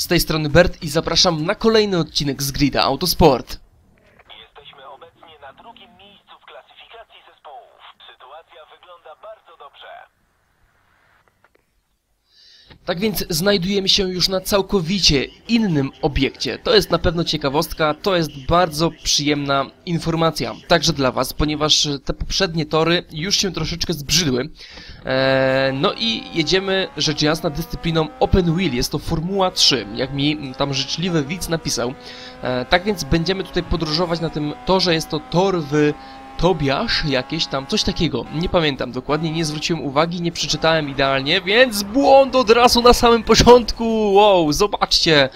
z tej strony Bert i zapraszam na kolejny odcinek z Grida Autosport. Jesteśmy obecnie na drugim miejscu w klasyfikacji zespołów. Sytuacja wygląda bardzo dobrze. Tak więc znajdujemy się już na całkowicie innym obiekcie. To jest na pewno ciekawostka, to jest bardzo przyjemna informacja. Także dla Was, ponieważ te poprzednie tory już się troszeczkę zbrzydły. Eee, no i jedziemy rzecz jasna dyscypliną Open Wheel. Jest to Formuła 3, jak mi tam życzliwy widz napisał. Eee, tak więc będziemy tutaj podróżować na tym torze. Jest to tor w Tobiasz jakieś tam, coś takiego. Nie pamiętam dokładnie, nie zwróciłem uwagi, nie przeczytałem idealnie, więc błąd od razu na samym początku! Wow, zobaczcie!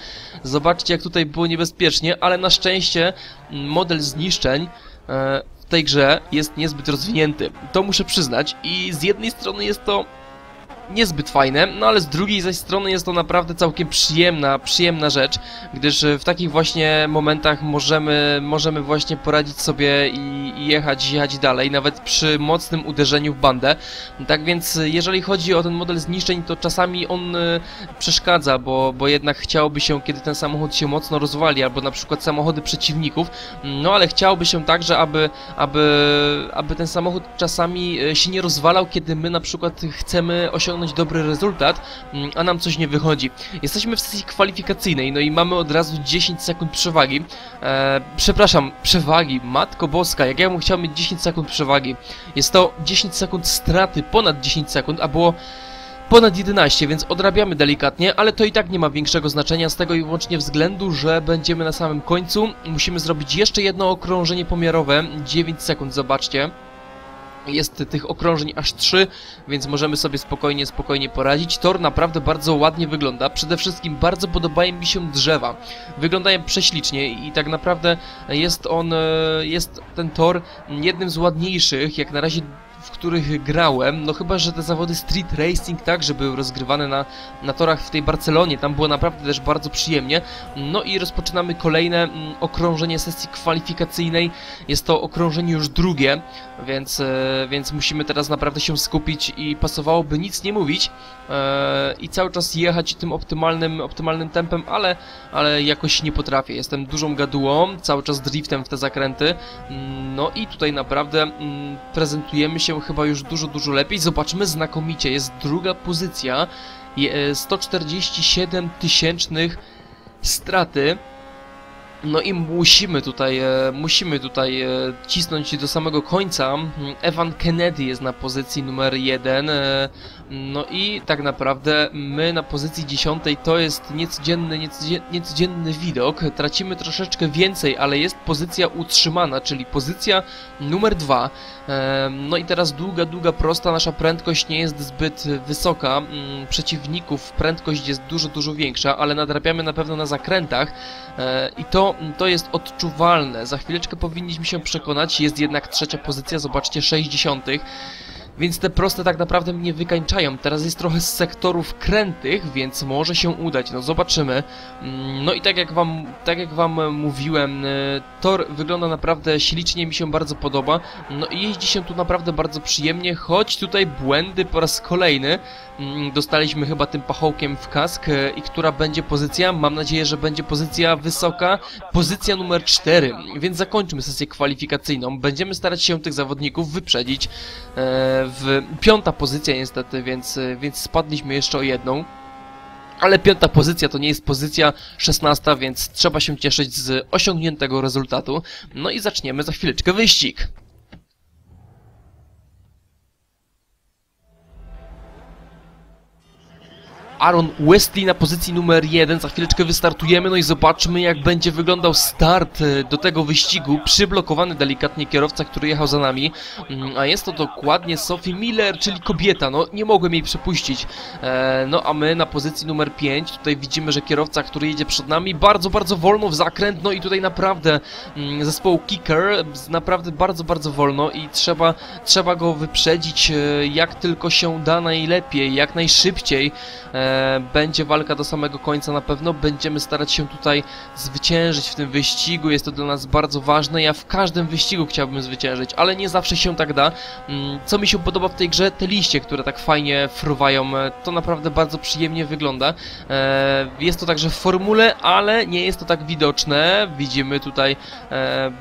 Zobaczcie jak tutaj było niebezpiecznie, ale na szczęście model zniszczeń e, w tej grze jest niezbyt rozwinięty. To muszę przyznać i z jednej strony jest to niezbyt fajne, no ale z drugiej zaś strony jest to naprawdę całkiem przyjemna, przyjemna rzecz, gdyż e, w takich właśnie momentach możemy, możemy właśnie poradzić sobie i, jechać, jechać dalej, nawet przy mocnym uderzeniu w bandę. Tak więc e, jeżeli chodzi o ten model zniszczeń, to czasami on e, przeszkadza, bo, bo jednak chciałoby się, kiedy ten samochód się mocno rozwali, albo na przykład samochody przeciwników, no ale chciałoby się także, aby, aby, aby ten samochód czasami się nie rozwalał, kiedy my na przykład chcemy osiągnąć dobry rezultat, mm, a nam coś nie wychodzi. Jesteśmy w sesji kwalifikacyjnej, no i mamy od razu 10 sekund przewagi. E, przepraszam, przewagi, matko boska, jak ja bym chciał mieć 10 sekund przewagi. Jest to 10 sekund straty, ponad 10 sekund, a było ponad 11, więc odrabiamy delikatnie, ale to i tak nie ma większego znaczenia z tego i wyłącznie względu, że będziemy na samym końcu. Musimy zrobić jeszcze jedno okrążenie pomiarowe, 9 sekund, zobaczcie. Jest tych okrążeń aż 3, więc możemy sobie spokojnie, spokojnie poradzić. Tor naprawdę bardzo ładnie wygląda. Przede wszystkim bardzo podobają mi się drzewa. Wyglądają prześlicznie i tak naprawdę jest on, e, jest ten tor jednym z ładniejszych, jak na razie w których grałem, no chyba, że te zawody street racing także były rozgrywane na, na torach w tej Barcelonie, tam było naprawdę też bardzo przyjemnie. No i rozpoczynamy kolejne mm, okrążenie sesji kwalifikacyjnej, jest to okrążenie już drugie, więc, e, więc musimy teraz naprawdę się skupić i pasowałoby nic nie mówić e, i cały czas jechać tym optymalnym, optymalnym tempem, ale, ale jakoś nie potrafię. Jestem dużą gadułą, cały czas driftem w te zakręty, Mm, no i tutaj naprawdę mm, prezentujemy się chyba już dużo, dużo lepiej. Zobaczmy znakomicie, jest druga pozycja, je- e, 147 tysięcznych straty. No i musimy tutaj, e, musimy tutaj e, cisnąć do samego końca. Mm, Evan Kennedy jest na pozycji numer jeden. E, no i tak naprawdę my na pozycji dziesiątej to jest niecodzienny, niecodzie- niecodzienny widok. Tracimy troszeczkę więcej, ale jest pozycja utrzymana, czyli pozycja numer dwa. No i teraz długa, długa, prosta. Nasza prędkość nie jest zbyt wysoka. Mm, Przeciwników prędkość jest dużo, dużo większa, ale nadrabiamy na pewno na zakrętach. I to, to jest odczuwalne. Za chwileczkę powinniśmy się przekonać. Jest jednak trzecia pozycja, zobaczcie, 60. Więc te proste tak naprawdę mnie wykańczają. Teraz jest trochę z sektorów krętych, więc może się udać. No zobaczymy. Mm, No i tak jak wam, tak jak wam mówiłem, y, tor wygląda naprawdę ślicznie, mi się bardzo podoba. No i jeździ się tu naprawdę bardzo przyjemnie, choć tutaj błędy po raz kolejny. Mm, Dostaliśmy chyba tym pachołkiem w kask. y, I która będzie pozycja? Mam nadzieję, że będzie pozycja wysoka. Pozycja numer 4. Więc zakończmy sesję kwalifikacyjną. Będziemy starać się tych zawodników wyprzedzić. E, w piąta pozycja niestety, więc, e, więc spadliśmy jeszcze o jedną. Ale piąta pozycja to nie jest pozycja szesnasta, więc trzeba się cieszyć z osiągniętego rezultatu. No i zaczniemy za chwileczkę wyścig. Aaron Wesley na pozycji numer 1. Za chwileczkę wystartujemy, no i zobaczmy jak będzie wyglądał start e, do tego wyścigu. Przyblokowany delikatnie kierowca, który jechał za nami. Mm, A jest to dokładnie Sophie Miller, czyli kobieta. No nie mogłem jej przepuścić. E, No a my na pozycji numer 5. Tutaj widzimy, że kierowca, który jedzie przed nami, bardzo, bardzo wolno w zakręt. No i tutaj naprawdę mm, zespołu Kicker naprawdę bardzo, bardzo wolno i trzeba, trzeba go wyprzedzić e, jak tylko się da najlepiej, jak najszybciej. E, będzie walka do samego końca na pewno. Będziemy starać się tutaj zwyciężyć w tym wyścigu. Jest to dla nas bardzo ważne. Ja w każdym wyścigu chciałbym zwyciężyć, ale nie zawsze się tak da. Mm, Co mi się podoba w tej grze? Te liście, które tak fajnie fruwają. E, To naprawdę bardzo przyjemnie wygląda. E, Jest to także w formule, ale nie jest to tak widoczne. Widzimy tutaj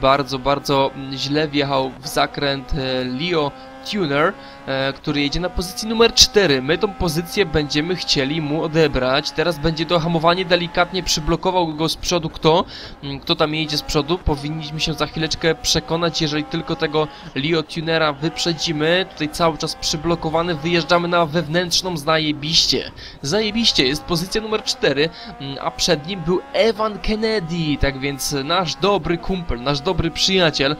bardzo, bardzo źle wjechał w zakręt Leo Tuner, e, który jedzie na pozycji numer 4. My tą pozycję będziemy chcieli mu odebrać. Teraz będzie to hamowanie delikatnie przyblokował go z przodu kto? Mm, Kto tam jedzie z przodu? Powinniśmy się za chwileczkę przekonać, jeżeli tylko tego Leo Tunera wyprzedzimy. Tutaj cały czas przyblokowany, wyjeżdżamy na wewnętrzną zajebiście. Zajebiście, jest pozycja numer 4, mm, a przed nim był Evan Kennedy, tak więc nasz dobry kumpel, nasz dobry przyjaciel.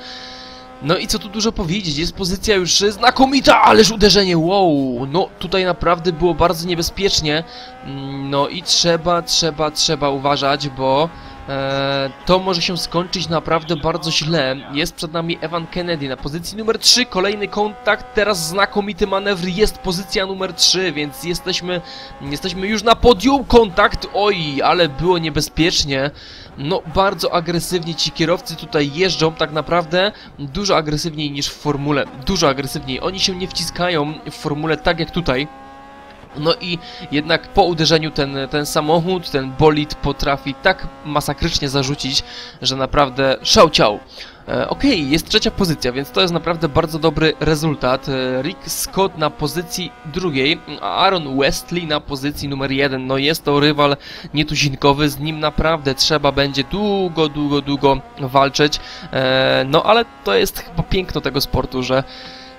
No i co tu dużo powiedzieć, jest pozycja już znakomita, ależ uderzenie, wow, no tutaj naprawdę było bardzo niebezpiecznie, Mm, no i trzeba, trzeba, trzeba uważać, bo to może się skończyć naprawdę bardzo źle. Jest przed nami Evan Kennedy na pozycji numer 3, kolejny kontakt, teraz znakomity manewr, jest pozycja numer 3, więc jesteśmy, jesteśmy już na podium, kontakt, oj, ale było niebezpiecznie. No, bardzo agresywnie ci kierowcy tutaj jeżdżą, tak naprawdę dużo agresywniej niż w formule, dużo agresywniej. Oni się nie wciskają w formule tak jak tutaj. No i jednak po uderzeniu ten, ten samochód, ten bolid potrafi tak masakrycznie zarzucić, że naprawdę szał ciał. E, Okej, jest trzecia pozycja, więc to jest naprawdę bardzo dobry rezultat. E, Rick Scott na pozycji drugiej, a Aaron Westley na pozycji numer jeden. No jest to rywal nietuzinkowy, z nim naprawdę trzeba będzie długo, długo, długo walczyć. E, no ale to jest chyba piękno tego sportu, że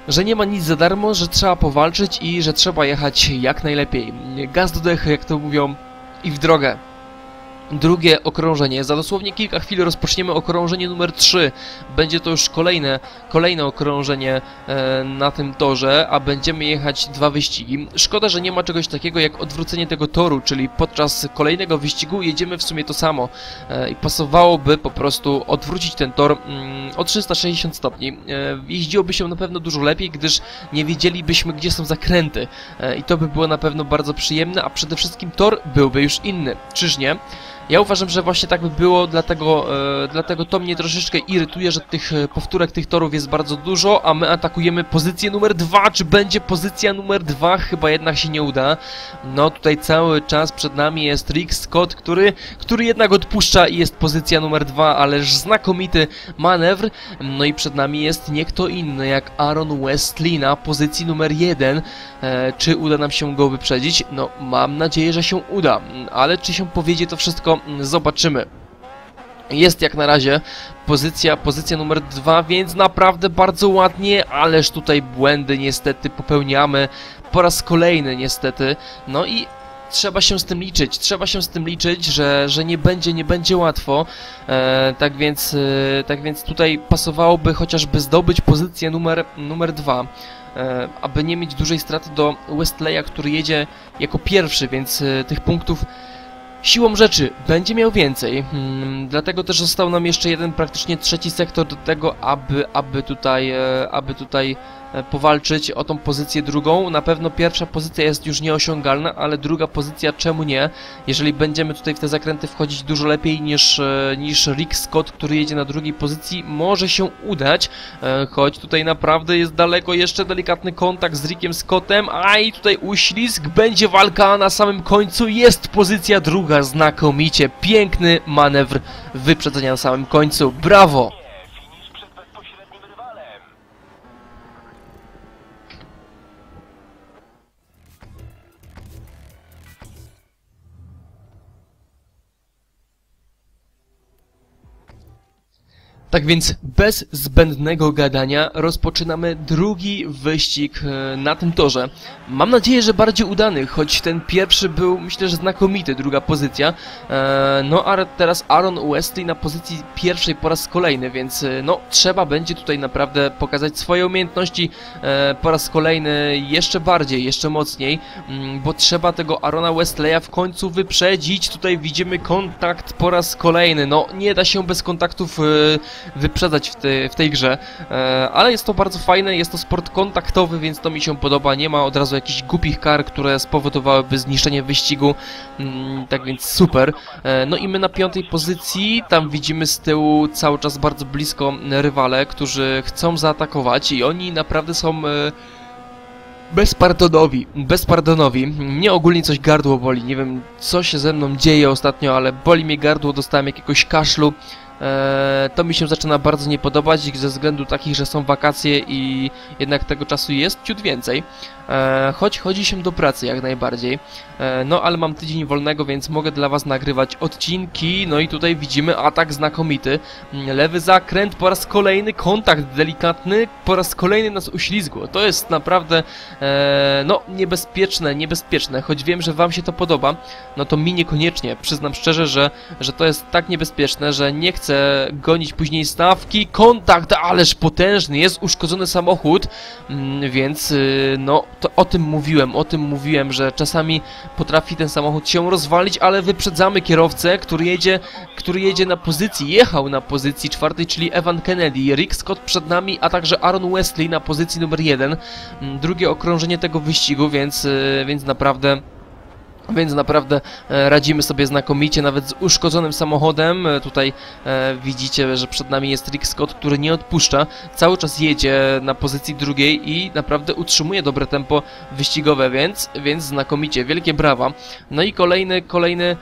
że nie ma nic za darmo, że trzeba powalczyć i że trzeba jechać jak najlepiej. Gaz do dechy, jak to mówią, i w drogę. Drugie okrążenie. Za dosłownie kilka chwil rozpoczniemy okrążenie numer 3. Będzie to już kolejne, kolejne okrążenie e, na tym torze, a będziemy jechać dwa wyścigi. Szkoda, że nie ma czegoś takiego jak odwrócenie tego toru, czyli podczas kolejnego wyścigu jedziemy w sumie to samo. E, I pasowałoby po prostu odwrócić ten tor mm, o 360 stopni. E, jeździłoby się na pewno dużo lepiej, gdyż nie wiedzielibyśmy gdzie są zakręty. E, I to by było na pewno bardzo przyjemne, a przede wszystkim tor byłby już inny. Czyż nie? Ja uważam, że właśnie tak by było, dlatego, e, dlatego to mnie troszeczkę irytuje, że tych e, powtórek tych torów jest bardzo dużo, a my atakujemy pozycję numer dwa. Czy będzie pozycja numer dwa? Chyba jednak się nie uda. No tutaj cały czas przed nami jest Rick Scott, który, który jednak odpuszcza i jest pozycja numer dwa, ależ znakomity manewr. No i przed nami jest nie kto inny jak Aaron Westley na pozycji numer jeden. E, czy uda nam się go wyprzedzić? No mam nadzieję, że się uda, ale czy się powiedzie to wszystko Mm, zobaczymy. Jest jak na razie pozycja, pozycja numer dwa, więc naprawdę bardzo ładnie, ależ tutaj błędy niestety popełniamy po raz kolejny niestety. No i trzeba się z tym liczyć, trzeba się z tym liczyć, że, że nie będzie, nie będzie łatwo. E, tak więc, e, tak więc tutaj pasowałoby chociażby zdobyć pozycję numer, numer dwa. E, aby nie mieć dużej straty do Westleya, który jedzie jako pierwszy, więc e, tych punktów Siłą rzeczy będzie miał więcej, hmm, dlatego też został nam jeszcze jeden praktycznie trzeci sektor do tego, aby, aby tutaj, e, aby tutaj powalczyć o tą pozycję drugą. Na pewno pierwsza pozycja jest już nieosiągalna, ale druga pozycja czemu nie? Jeżeli będziemy tutaj w te zakręty wchodzić dużo lepiej niż, e, niż Rick Scott, który jedzie na drugiej pozycji, może się udać, e, choć tutaj naprawdę jest daleko jeszcze delikatny kontakt z Rickiem Scottem, a i tutaj uślizg, będzie walka, na samym końcu jest pozycja druga, znakomicie, piękny manewr wyprzedzenia na samym końcu, brawo! Tak więc bez zbędnego gadania rozpoczynamy drugi wyścig e, na tym torze. Mam nadzieję, że bardziej udany, choć ten pierwszy był myślę, że znakomity, druga pozycja. E, No a teraz Aaron Westley na pozycji pierwszej po raz kolejny, więc e, no trzeba będzie tutaj naprawdę pokazać swoje umiejętności po raz kolejny jeszcze bardziej, jeszcze mocniej, mm, bo trzeba tego Arona Westleya w końcu wyprzedzić. Tutaj widzimy kontakt po raz kolejny. No nie da się bez kontaktów wyprzedzać w, w tej grze, e, ale jest to bardzo fajne, jest to sport kontaktowy, więc to mi się podoba, nie ma od razu jakichś głupich kar, które spowodowałyby zniszczenie wyścigu, mm, tak więc super. E, no i my na piątej pozycji, tam widzimy z tyłu cały czas bardzo blisko rywale, którzy chcą zaatakować i oni naprawdę są... E, bezpardonowi, bezpardonowi. Mnie ogólnie coś gardło boli, nie wiem co się ze mną dzieje ostatnio, ale boli mnie gardło, dostałem jakiegoś kaszlu. Eee, to mi się zaczyna bardzo nie podobać ze względu takich, że są wakacje i jednak tego czasu jest ciut więcej. Eee, choć chodzi się do pracy jak najbardziej. Eee, no ale mam tydzień wolnego, więc mogę dla was nagrywać odcinki. No i tutaj widzimy atak znakomity. Mm, lewy zakręt, po raz kolejny kontakt delikatny, po raz kolejny nas uślizgło. To jest naprawdę no niebezpieczne, niebezpieczne. Choć wiem, że wam się to podoba, no to mi niekoniecznie. Przyznam szczerze, że, że to jest tak niebezpieczne, że nie chcę gonić później stawki. Kontakt, ależ potężny, jest uszkodzony samochód, mm, więc y, no o tym mówiłem, o tym mówiłem, że czasami potrafi ten samochód się rozwalić, ale wyprzedzamy kierowcę, który jedzie, który jedzie na pozycji, jechał na pozycji czwartej, czyli Evan Kennedy, Rick Scott przed nami, a także Aaron Wesley na pozycji numer jeden. Mm, drugie okrążenie tego wyścigu, więc, y, więc naprawdę więc naprawdę e, radzimy sobie znakomicie, nawet z uszkodzonym samochodem. E, tutaj e, widzicie, że przed nami jest Rick Scott, który nie odpuszcza. Cały czas jedzie na pozycji drugiej i naprawdę utrzymuje dobre tempo wyścigowe, więc, więc znakomicie. Wielkie brawa. No i kolejny, kolejny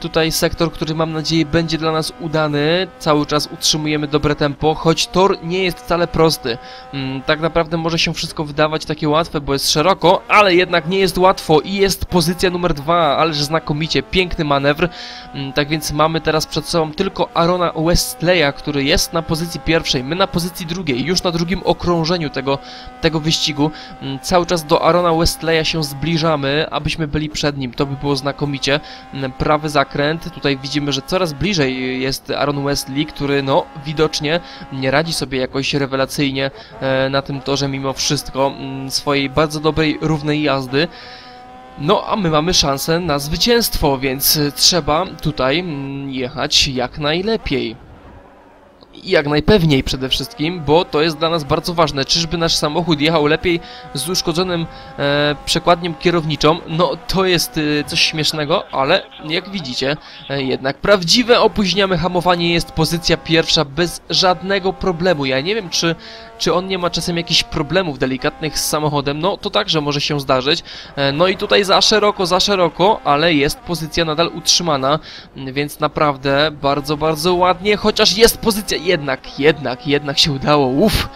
tutaj sektor, który mam nadzieję będzie dla nas udany. Cały czas utrzymujemy dobre tempo, choć tor nie jest wcale prosty. Mm, tak naprawdę może się wszystko wydawać takie łatwe, bo jest szeroko, ale jednak nie jest łatwo i jest pozycja numer dwa, ależ znakomicie, piękny manewr. Mm, tak więc mamy teraz przed sobą tylko Arona Westleya, który jest na pozycji pierwszej, my na pozycji drugiej, już na drugim okrążeniu tego, tego wyścigu. Mm, cały czas do Arona Westleya się zbliżamy, abyśmy byli przed nim, to by było znakomicie. Mm, prawy zakręt, tutaj widzimy, że coraz bliżej jest Aaron Westley, który no widocznie nie radzi sobie jakoś rewelacyjnie e, na tym torze mimo wszystko swojej bardzo dobrej, równej jazdy. No, a my mamy szansę na zwycięstwo, więc trzeba tutaj mm, jechać jak najlepiej i jak najpewniej przede wszystkim, bo to jest dla nas bardzo ważne. Czyżby nasz samochód jechał lepiej z uszkodzonym e, przekładnią kierowniczą? No to jest e, coś śmiesznego, ale jak widzicie, e, jednak prawdziwe opóźniamy hamowanie jest pozycja pierwsza bez żadnego problemu. Ja nie wiem, czy, czy on nie ma czasem jakichś problemów delikatnych z samochodem, no to także może się zdarzyć. E, no i tutaj za szeroko, za szeroko, ale jest pozycja nadal utrzymana, więc naprawdę bardzo, bardzo ładnie, chociaż jest pozycja jednak, jednak, jednak się udało, uff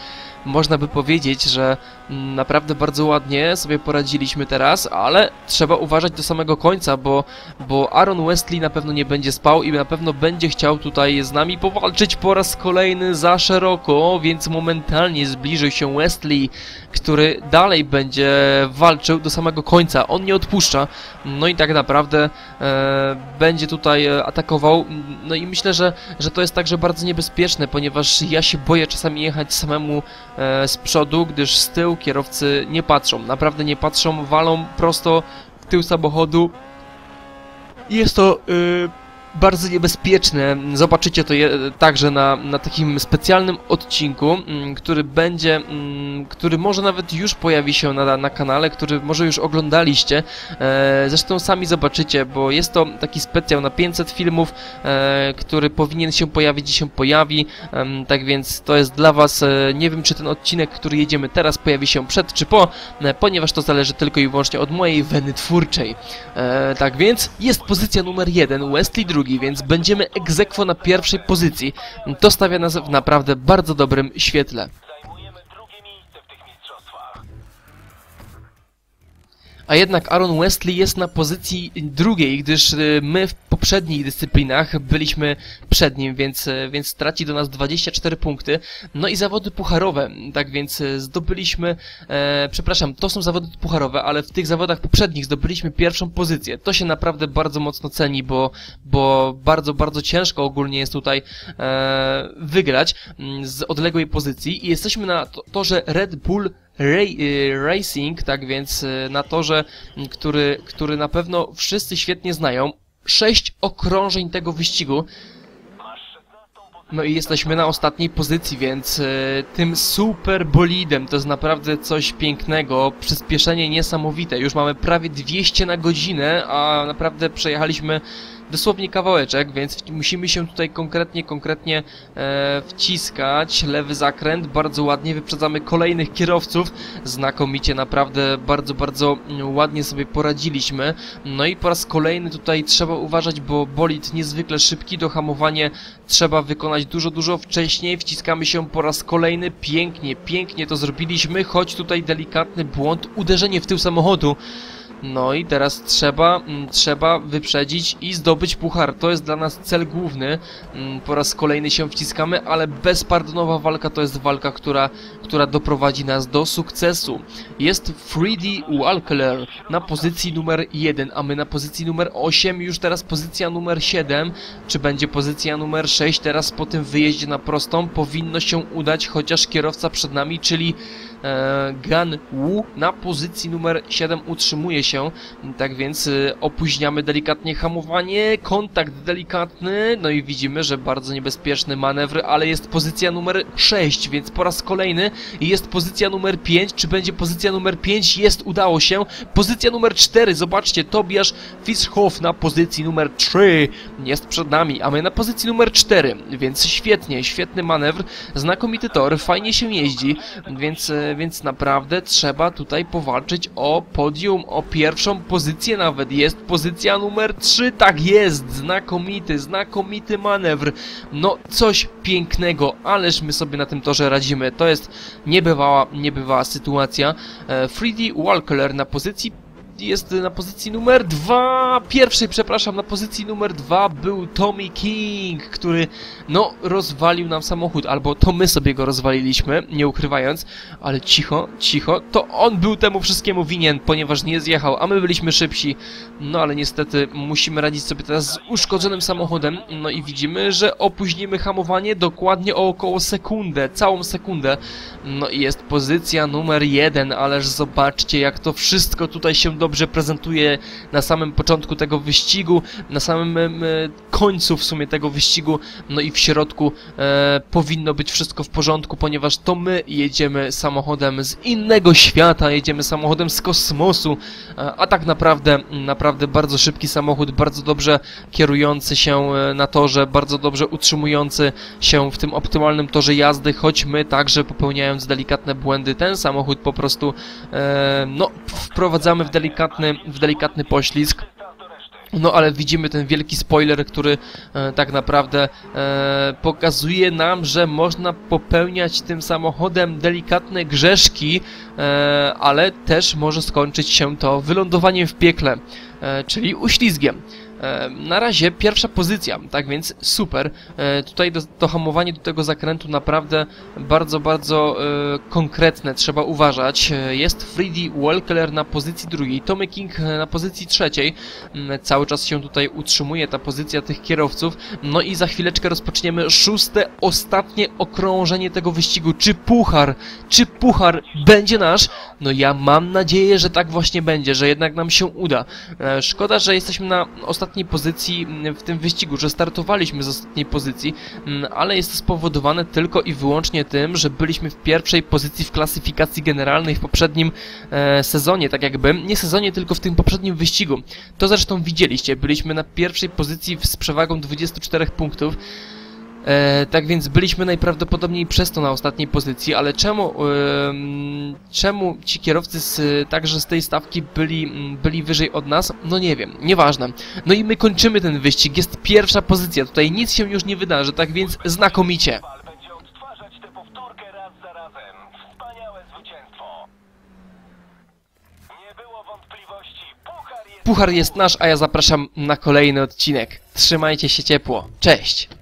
można by powiedzieć, że mm, naprawdę bardzo ładnie sobie poradziliśmy teraz, ale trzeba uważać do samego końca, bo, bo Aaron Westley na pewno nie będzie spał i na pewno będzie chciał tutaj z nami powalczyć po raz kolejny za szeroko, więc momentalnie zbliży się Westley, który dalej będzie walczył do samego końca. On nie odpuszcza, no i tak naprawdę e, będzie tutaj e, atakował, no i myślę, że, że to jest także bardzo niebezpieczne, ponieważ ja się boję czasami jechać samemu E, z przodu, gdyż z tyłu kierowcy nie patrzą, naprawdę nie patrzą, walą prosto w tył samochodu. Jest to yy, bardzo niebezpieczne. Zobaczycie to je, także na, na takim specjalnym odcinku, mm, który będzie, mm, który może nawet już pojawi się na, na kanale, który może już oglądaliście. E, zresztą sami zobaczycie, bo jest to taki specjal na 500 filmów, e, który powinien się pojawić i się pojawi. Tak więc to jest dla Was, e, nie wiem czy ten odcinek, który jedziemy teraz pojawi się przed czy po, ponieważ to zależy tylko i wyłącznie od mojej weny twórczej. Tak więc jest pozycja numer 1, Wesley drugi, więc będziemy egzekwo na pierwszej pozycji. To stawia nas w naprawdę bardzo dobrym świetle. A jednak Aaron Westley jest na pozycji drugiej, gdyż y, my w poprzednich dyscyplinach byliśmy przed nim, więc, y, więc straci do nas 24 punkty. No i zawody pucharowe, tak więc y, zdobyliśmy, e, przepraszam, to są zawody pucharowe, ale w tych zawodach poprzednich zdobyliśmy pierwszą pozycję. To się naprawdę bardzo mocno ceni, bo, bo bardzo, bardzo ciężko ogólnie jest tutaj e, wygrać mm, z odległej pozycji i jesteśmy na to- torze Red Bull Racing, tak więc y, na torze, który, który na pewno wszyscy świetnie znają. Sześć okrążeń tego wyścigu. Masz 16 pozycję No i jesteśmy na ostatniej pozycji, więc e, tym super bolidem to jest naprawdę coś pięknego, przyspieszenie niesamowite. Już mamy prawie 200 na godzinę, a naprawdę przejechaliśmy dosłownie kawałeczek, więc musimy się tutaj konkretnie, konkretnie e, wciskać. Lewy zakręt, bardzo ładnie, wyprzedzamy kolejnych kierowców. Znakomicie, naprawdę bardzo, bardzo mm, ładnie sobie poradziliśmy. No i po raz kolejny tutaj trzeba uważać, bo bolid niezwykle szybki, do hamowania trzeba wykonać dużo, dużo wcześniej. Wciskamy się po raz kolejny, pięknie, pięknie to zrobiliśmy, choć tutaj delikatny błąd, uderzenie w tył samochodu. No i teraz trzeba, mm, trzeba wyprzedzić i zdobyć puchar. To jest dla nas cel główny. Mm, Po raz kolejny się wciskamy, ale bezpardonowa walka to jest walka, która, która doprowadzi nas do sukcesu. Jest Freddy Walker na pozycji numer 1, a my na pozycji numer 8, już teraz pozycja numer 7. Czy będzie pozycja numer 6 teraz po tym wyjeździe na prostą? Powinno się udać, chociaż kierowca przed nami, czyli Gan Wu na pozycji numer 7 utrzymuje się, tak więc e, opóźniamy delikatnie hamowanie, kontakt delikatny, no i widzimy, że bardzo niebezpieczny manewr, ale jest pozycja numer 6, więc po raz kolejny jest pozycja numer 5, czy będzie pozycja numer 5? Jest, udało się, pozycja numer 4, zobaczcie, Tobiasz Fischhoff na pozycji numer 3 jest przed nami, a my na pozycji numer 4, więc świetnie, świetny manewr, znakomity tor, fajnie się jeździ, więc, e, więc naprawdę trzeba tutaj powalczyć o podium, o pierwszą pozycję nawet. Jest pozycja numer 3, tak jest, znakomity, znakomity manewr. No, coś pięknego, ależ my sobie na tym torze radzimy. To jest niebywała, niebywała sytuacja. E, Freddy Walker na pozycji jest na pozycji numer dwa, pierwszej, przepraszam, na pozycji numer dwa był Tommy King, który, no, rozwalił nam samochód, albo to my sobie go rozwaliliśmy, nie ukrywając, ale cicho, cicho, to on był temu wszystkiemu winien, ponieważ nie zjechał, a my byliśmy szybsi, no ale niestety musimy radzić sobie teraz z uszkodzonym samochodem, no i widzimy, że opóźnimy hamowanie dokładnie o około sekundę, całą sekundę, no i jest pozycja numer jeden, ależ zobaczcie, jak to wszystko tutaj się dobrze prezentuje na samym początku tego wyścigu, na samym e, końcu w sumie tego wyścigu, no i w środku e, powinno być wszystko w porządku, ponieważ to my jedziemy samochodem z innego świata, jedziemy samochodem z kosmosu, a tak naprawdę, naprawdę bardzo szybki samochód, bardzo dobrze kierujący się e, na torze, bardzo dobrze utrzymujący się w tym optymalnym torze jazdy, choć my także popełniając delikatne błędy, ten samochód po prostu e, no, wprowadzamy w delikatny, w delikatny poślizg. No ale widzimy ten wielki spoiler, który e, tak naprawdę e, pokazuje nam, że można popełniać tym samochodem delikatne grzeszki, e, ale też może skończyć się to wylądowaniem w piekle, e, czyli uślizgiem. E, Na razie pierwsza pozycja, tak więc super. E, Tutaj do, to hamowanie do tego zakrętu naprawdę bardzo, bardzo e, konkretne, trzeba uważać. Jest Freddy Walker na pozycji drugiej, Tommy King na pozycji trzeciej. Mm, Cały czas się tutaj utrzymuje ta pozycja tych kierowców. No i za chwileczkę rozpoczniemy szóste, ostatnie okrążenie tego wyścigu. Czy puchar, czy puchar będzie nasz? No ja mam nadzieję, że tak właśnie będzie, że jednak nam się uda. Szkoda, że jesteśmy na ostatniej pozycji mm, w tym wyścigu, że startowaliśmy z ostatniej pozycji, mm, ale jest to spowodowane tylko i wyłącznie tym, że byliśmy w pierwszej pozycji w klasyfikacji generalnej w poprzednim e, sezonie, tak jakby. Nie sezonie, tylko w tym poprzednim wyścigu. To zresztą widzieliście, byliśmy na pierwszej pozycji z przewagą 24 punktów. E, tak więc byliśmy najprawdopodobniej przez to na ostatniej pozycji, ale czemu, em, czemu ci kierowcy z, także z tej stawki byli, byli wyżej od nas? No nie wiem, nieważne. No i my kończymy ten wyścig, jest pierwsza pozycja, tutaj nic się już nie wydarzy, tak więc znakomicie. Puchar jest nasz, a ja zapraszam na kolejny odcinek. Trzymajcie się ciepło, cześć!